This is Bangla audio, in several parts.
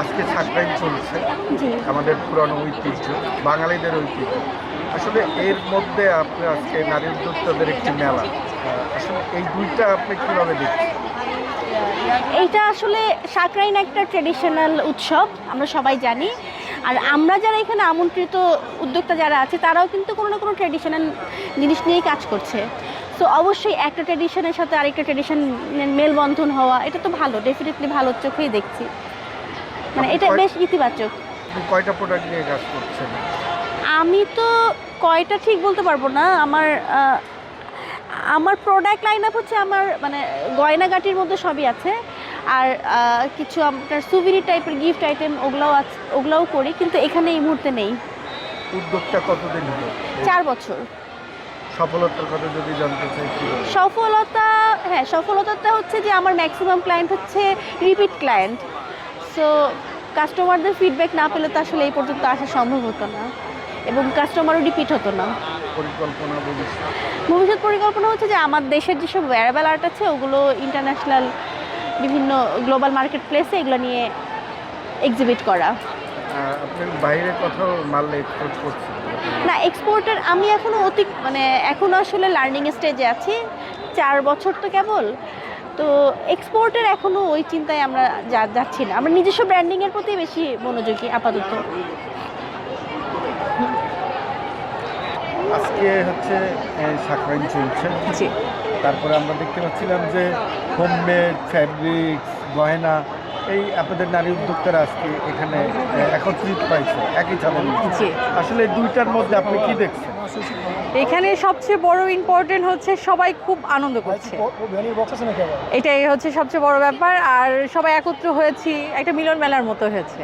আজকে সাকরাইন চলছে। আমাদের পুরানো ঐতিহ্য বাঙালিদের ঐতিহ্য। আসলে এর মধ্যে আপনি আজকে নারী উদ্যোক্তাদের একটি মেলা। আসলে এই দুইটা আপনি কীভাবে দেখছেন? এইটা আসলে সাকরাইন একটা ট্রেডিশনাল উৎসব আমরা সবাই জানি। আর আমরা যারা এখানে আমন্ত্রিত উদ্যোক্তা যারা আছে তারাও কিন্তু কোনো না কোনো ট্রেডিশনাল জিনিস নিয়েই কাজ করছে। তো অবশ্যই একটা ট্রেডিশনের সাথে আরেকটা ট্রেডিশনের মেলবন্ধন হওয়া এটা তো ভালো ডেফিনেটলি ভালো চোখেই দেখছি। মানে এটা বেশ ইতিবাচক। কয়টা প্রোডাক্ট নিয়ে কাজ করছেন? আমি তো কয়টা ঠিক বলতে পারব না। আমার আমার প্রোডাক্ট লাইন আপ হচ্ছে আমার মানে গয়নাগাটির মধ্যে সবই আছে। আর কিছু আপনার সুভিনি টাইপের গিফট আইটেম ওগুলাও আছে ওগুলাও করি কিন্তু এখানে এই মুহূর্তে নেই। উদ্যোগটা কতদিন হলো চার বছর। সফলতার কথা যদি জানতে চাই সফলতা হ্যাঁ সফলতাটা হচ্ছে যে আমার ম্যাক্সিমাম ক্লায়েন্ট হচ্ছে রিপিট ক্লায়েন্ট সো কাস্টমারদের ফিডব্যাক না পেলে তো আসলে এই পর্যন্ত আসা সম্ভব হতো না এবং কাস্টমারও রিপিট হতো না। পরিকল্পনা ভবিষ্যৎ? পরিকল্পনা হচ্ছে যে আমার দেশের যেসব ওয়্যারেবল আর্ট আছে ওগুলো ইন্টারন্যাশনাল বিভিন্ন গ্লোবাল মার্কেট প্লেসে এগুলো নিয়ে এক্সিবিট করা। বাইরে কোথাও মাল এক্সপোর্ট করছেন? না এক্সপোর্টের আমি এখনও অতি মানে এখনও আসলে লার্নিং স্টেজে আছি। চার বছর তো কেবল। তো এক্সপোর্টের এখনও ওই চিন্তায় আমরা যা যাচ্ছি না। আমরা নিজস্ব ব্র্যান্ডিংয়ের প্রতি বেশি মনোযোগী আপাতত। আজকে হচ্ছে সাকরাইন চলছে। তারপরে আমরা দেখতে পাচ্ছিলাম যে হোমমেড ফ্যাব্রিক্স গয়না এই আপনাদের নারী উদ্যোক্তারা আজকে এখানে একত্রিত পাইছে একই ছাদের নিচে। আসলে দুইটার মধ্যে আপনি কি দেখছেন? এখানে সবচেয়ে বড় ইম্পর্টেন্ট হচ্ছে সবাই খুব আনন্দ করছে। এটাই হচ্ছে সবচেয়ে বড় ব্যাপার। আর সবাই একত্র হয়েছি একটা মিলন মেলার মতো হয়েছে।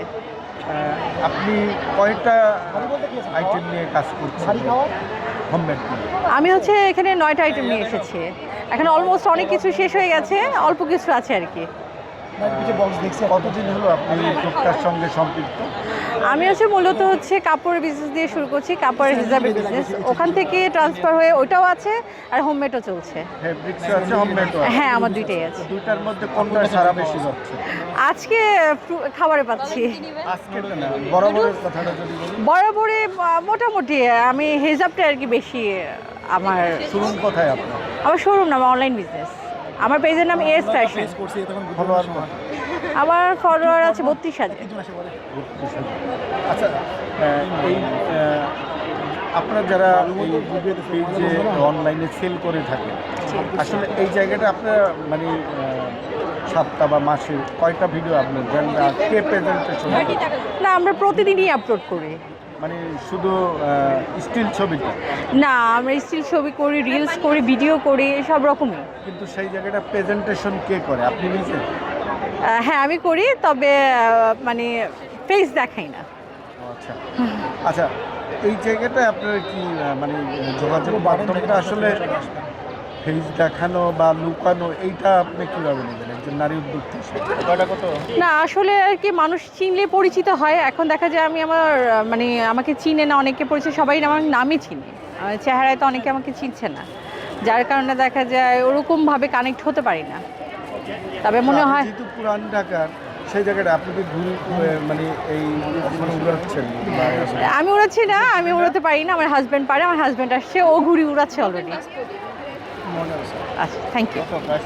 আপনি কয়টা আইটেম নিয়ে কাজ করছেন? আমি হচ্ছে এখানে নয়টা আইটেম নিয়ে এসেছি। এখন অলমোস্ট অনেক কিছু শেষ হয়ে গেছে অল্প কিছু আছে আর কি। কতদিন হলো আপনি সঙ্গে সম্পৃক্ত? আমি হচ্ছে মূলত হচ্ছে কাপড়ের বিজনেস দিয়ে শুরু করছি কাপড়ের হিসাবে বিজনেস ওখান থেকে ট্রান্সফার হয়ে ওটাও আছে আর হোমমেডও চলছে। হ্যাঁ আমার দুইটাই আছে। দুইটার মধ্যে কোনটা সারা বেশি যাচ্ছে আজকে খাবারে পাচ্ছি। আজকে বরাবরের কথাটা যদি বলি। বরাবরই আহ, মোটামুটি আমি হেজাবটা আর কি বেশি আমার শুনুন কোথায় আপনার? আমার শোরুম না আমার অনলাইন বিজনেস আমার পেজের নাম এস ফ্যাশন আমার ফলোয়ার আছে বত্রিশ হাজার। আচ্ছা এই আপনারা যারা পেজে অনলাইনে সেল করে থাকে আসলে এই জায়গাটা আপনার মানে সপ্তাহ বা মাসে কয়টা ভিডিও আপনার দেন আর কে প্রেজেন্টেশন না আমরা প্রতিদিনই আপলোড করি। মানে শুধু স্টিল ছবিটা? না আমরা স্টিল ছবি করি রিলস করি ভিডিও করি সব রকমই। কিন্তু সেই জায়গাটা প্রেজেন্টেশন কে করে? আপনি নিজে? হ্যাঁ আমি করি তবে মানে ফেস দেখাই না। আচ্ছা। আচ্ছা এই জায়গাটা আপনার কি মানে যোগাযোগ মাধ্যমটা আসলে ফেস দেখানো বা লুকানো এইটা আপনি কীভাবে নেবেন? একজন নারী উদ্যোক্তা না আসলে আর কি মানুষ চিনলে পরিচিত হয়। এখন দেখা যায় আমি আমার মানে আমাকে চিনে না অনেকে পরিচিত সবাই আমার নামই চিনে। চেহারায় তো অনেকে আমাকে চিনছে না। যার কারণে দেখা যায় ওরকমভাবে কানেক্ট হতে পারি না। তবে মনে হয় যেহেতু পুরান ঢাকার সেই জায়গাটা আপনি কি ঘুরে ঘুরে মানে এই কখনো উড়াচ্ছেন? আমি উড়াচ্ছি না আমি উড়াতে পারি না আমার হাজব্যান্ড পারে আমার হাজব্যান্ড আসছে ও ঘুড়ি উড়াচ্ছে অলরেডি আচ্ছা থ্যাংক ইউ কত প্রাইস